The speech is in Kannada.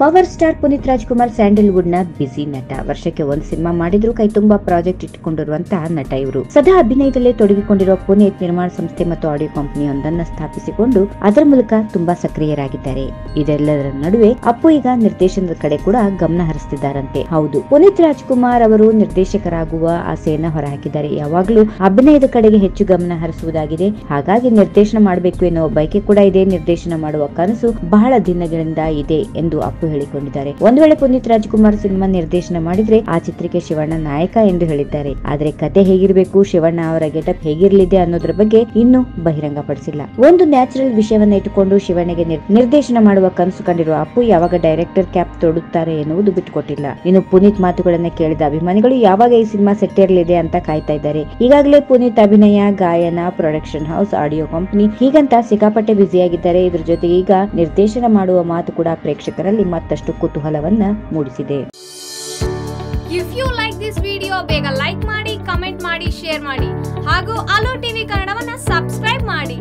ಪವರ್ ಸ್ಟಾರ್ ಪುನೀತ್ ರಾಜ್ಕುಮಾರ್ ಸ್ಯಾಂಡಲ್ವುಡ್ನ ಬಿಸಿ ನಟ. ವರ್ಷಕ್ಕೆ ಒಂದು ಸಿನಿಮಾ ಮಾಡಿದ್ರು ಕೈ ತುಂಬಾ ಪ್ರಾಜೆಕ್ಟ್ ಇಟ್ಟುಕೊಂಡಿರುವಂತಹ ನಟ ಇವರು. ಸದಾ ಅಭಿನಯದಲ್ಲೇ ತೊಡಗಿಕೊಂಡಿರುವ ಪುನೀತ್ ನಿರ್ಮಾಣ ಸಂಸ್ಥೆ ಮತ್ತು ಆಡಿಯೋ ಕಂಪನಿಯೊಂದನ್ನ ಸ್ಥಾಪಿಸಿಕೊಂಡು ಅದರ ಮೂಲಕ ತುಂಬಾ ಸಕ್ರಿಯರಾಗಿದ್ದಾರೆ. ಇದೆಲ್ಲದರ ನಡುವೆ ಅಪ್ಪು ಈಗ ನಿರ್ದೇಶನದ ಕಡೆ ಕೂಡ ಗಮನ ಹರಿಸುತ್ತಿದ್ದಾರಂತೆ ಹೌದು, ಪುನೀತ್ ರಾಜ್ಕುಮಾರ್ ಅವರು ನಿರ್ದೇಶಕರಾಗುವ ಆಸೆಯನ್ನ ಹೊರಹಾಕಿದ್ದಾರೆ. ಯಾವಾಗಲೂ ಅಭಿನಯದ ಕಡೆಗೆ ಹೆಚ್ಚು ಗಮನ ಹರಿಸುವುದಾಗಿದೆ. ಹಾಗಾಗಿ ನಿರ್ದೇಶನ ಮಾಡಬೇಕು ಎನ್ನುವ ಬಯಕೆ ಕೂಡ ಇದೆ. ನಿರ್ದೇಶನ ಮಾಡುವ ಕನಸು ಬಹಳ ದಿನಗಳಿಂದ ಇದೆ ಎಂದು ಅಪ್ಪು ಹೇಳಿಕೊಂಡಿದ್ದಾರೆ. ಒಂದು ವೇಳೆ ಪುನೀತ್ ರಾಜ್ಕುಮಾರ್ ಸಿನಿಮಾ ನಿರ್ದೇಶನ ಮಾಡಿದ್ರೆ ಆ ಚಿತ್ರಕ್ಕೆ ಶಿವಣ್ಣ ನಾಯಕ ಎಂದು ಹೇಳಿದ್ದಾರೆ. ಆದ್ರೆ ಕತೆ ಹೇಗಿರಬೇಕು, ಶಿವಣ್ಣ ಅವರ ಗೆಟಪ್ ಹೇಗಿರಲಿದೆ ಅನ್ನೋದ್ರ ಬಗ್ಗೆ ಇನ್ನೂ ಬಹಿರಂಗಪಡಿಸಿಲ್ಲ. ಒಂದು ನ್ಯಾಚುರಲ್ ವಿಷಯವನ್ನ ಇಟ್ಟುಕೊಂಡು ಶಿವಣ್ಣಗೆ ನಿರ್ದೇಶನ ಮಾಡುವ ಕನಸು ಕಂಡಿರುವ ಅಪ್ಪು ಯಾವಾಗ ಡೈರೆಕ್ಟರ್ ಕ್ಯಾಪ್ ತೊಡುತ್ತಾರೆ ಎನ್ನುವುದು ಬಿಟ್ಟುಕೊಟ್ಟಿಲ್ಲ. ಇನ್ನು ಪುನೀತ್ ಮಾತುಗಳನ್ನ ಕೇಳಿದ ಅಭಿಮಾನಿಗಳು ಯಾವಾಗ ಈ ಸಿನಿಮಾ ಸೆಟ್ ಇರಲಿದೆ ಅಂತ ಕಾಯ್ತಾ ಇದ್ದಾರೆ. ಈಗಾಗಲೇ ಪುನೀತ್ ಅಭಿನಯ, ಗಾಯನ, ಪ್ರೊಡಕ್ಷನ್ ಹೌಸ್, ಆಡಿಯೋ ಕಂಪನಿ ಹೀಗಂತ ಸಿಕ್ಕಾಪಟ್ಟೆ ಬ್ಯುಸಿಯಾಗಿದ್ದಾರೆ. ಇದ್ರ ಜೊತೆಗೆ ಈಗ ನಿರ್ದೇಶನ ಮಾಡುವ ಮಾತು ಕೂಡ ಪ್ರೇಕ್ಷಕರಲ್ಲಿ ಮತ್ತಷ್ಟು ಕುತೂಹಲವನ್ನ ಮೂಡಿಸಿದೆ. If you like this video ಬೇಗ ಲೈಕ್ ಮಾಡಿ ಕಮೆಂಟ್ ಮಾಡಿ ಶೇರ್ ಮಾಡಿ. ಹಾಗೂ ಅಲೋ ಟಿವಿ ಕನ್ನಡವನ್ನ ಸಬ್ಸ್ಕ್ರೈಬ್ ಮಾಡಿ.